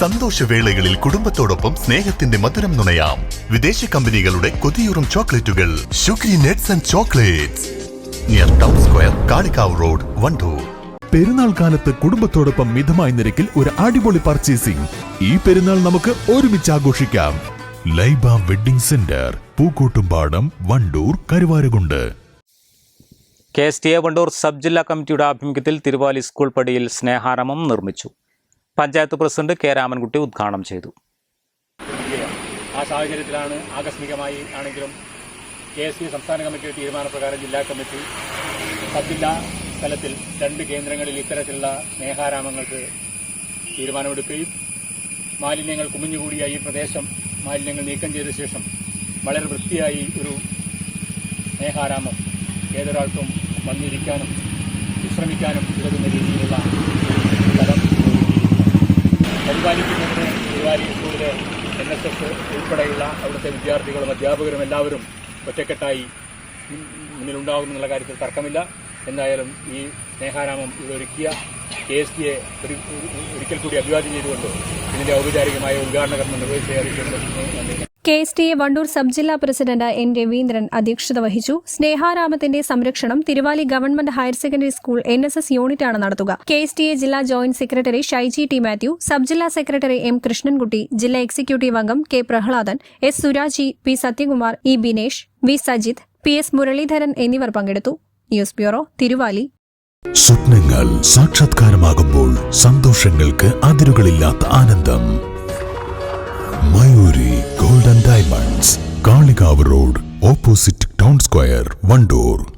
സന്തോഷവേളകളിൽ കുടുംബത്തോടൊപ്പം സ്നേഹത്തിന്റെ മധുരം നുണയാം. വിദേശ കമ്പനികളുടെ കൊതിയൂറും ചോക്ലേറ്റുകൾ. ഷുഗ്രി nets and chocolates. Near town square Kalikavu road Wandoor. Perunnal കാലത്ത് കുടുംബത്തോടൊപ്പം മിതമായ നിരക്കിൽ ഒരു അടിപൊളി പർച്ചേസിംഗ്. ഈ പെരുന്നാൾ നമുക്ക് ഒരുമിച്ച് ആഘോഷിക്കാം. Laiba wedding centre Pookkottumpadam Wandoor Karuvarakundu. K S T A Wandoor sub ജില്ലാ കമ്മിറ്റിയുടെ ആഭിമുഖ്യത്തിൽ തിരുവാലി സ്കൂൾ പടിയിൽ സ്നേഹാരമം നിർമ്മിച്ചു. പഞ്ചായത്ത് പ്രസിഡന്റ് കെ രാമൻകുട്ടി ഉദ്ഘാടനം ചെയ്തു. ആ സാഹചര്യത്തിലാണ് ആകസ്മികമായി ആണെങ്കിലും കെ എസ് പി സംസ്ഥാന കമ്മിറ്റിയുടെ തീരുമാനപ്രകാരം ജില്ലാ കമ്മിറ്റി പത്തില്ലാ തലത്തിൽ രണ്ട് കേന്ദ്രങ്ങളിൽ ഇത്തരത്തിലുള്ള സ്നേഹാരാമങ്ങൾക്ക് തീരുമാനമെടുക്കുകയും മാലിന്യങ്ങൾ കുമിഞ്ഞുകൂടിയ ഈ പ്രദേശം മാലിന്യങ്ങൾ നീക്കം ചെയ്ത ശേഷം വളരെ വൃത്തിയായി ഒരു സ്നേഹാരാമം ഏതൊരാൾക്കും വന്നിരിക്കാനും വിശ്രമിക്കാനും ഉതകുന്ന രീതിയിലുള്ള തിരുവാലി സ്കൂളിലെ എൻ എസ് എസ് ഉൾപ്പെടെയുള്ള അവിടുത്തെ വിദ്യാർത്ഥികളും അധ്യാപകരും എല്ലാവരും ഒറ്റക്കെട്ടായി മുന്നിലുണ്ടാകുമെന്നുള്ള കാര്യത്തിൽ തർക്കമില്ല. എന്തായാലും ഈ സ്നേഹാരാമം ഇതൊരുക്കിയ കെ എസ് ടിയെ ഒരിക്കൽ കൂടി അഭിവാദ്യം ചെയ്തുകൊണ്ട് ഇതിന്റെ ഔപചാരികമായ ഉദ്ഘാടന കർമ്മം നിർവഹിച്ചു നന്ദി. K S T A Wandoor sub ജില്ലാ പ്രസിഡന്റ് എൻ രവീന്ദ്രൻ അധ്യക്ഷത വഹിച്ചു. സ്നേഹാരാമത്തിന്റെ സംരക്ഷണം Thiruvali government higher secondary school N S S യൂണിറ്റാണ് നടത്തുക. കെ എസ് ടി എ ജില്ലാ joint secretary Shaiji T Mathew sub ജില്ലാ സെക്രട്ടറി എം കൃഷ്ണൻകുട്ടി ജില്ലാ എക്സിക്യൂട്ടീവ് അംഗം K Prahladan S Suraji P Sathyakumar E Binesh V Sajith P S Muraleedharan എന്നിവർ പങ്കെടുത്തു. News bureau Thiruvali. സ്വപ്നങ്ങൾ സാക്ഷാത്കാരമാകുമ്പോൾ സന്തോഷങ്ങൾക്ക് അതിരുകളില്ലാത്ത ആനന്ദം. Diamonds Kalikavu road opposite town square Wandoor.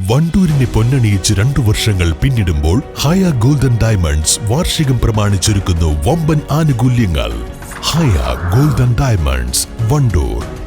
വണ്ടൂരിനെ പൊന്നണിയിച്ച് രണ്ടു വർഷങ്ങൾ പിന്നിടുമ്പോൾ ഹയ ഗോൾഡൻ ഡയമണ്ട്സ് വാർഷികം പ്രമാണിച്ചൊരുക്കുന്നു വമ്പൻ ആനുകൂല്യങ്ങൾ. Haya golden diamonds Wandoor.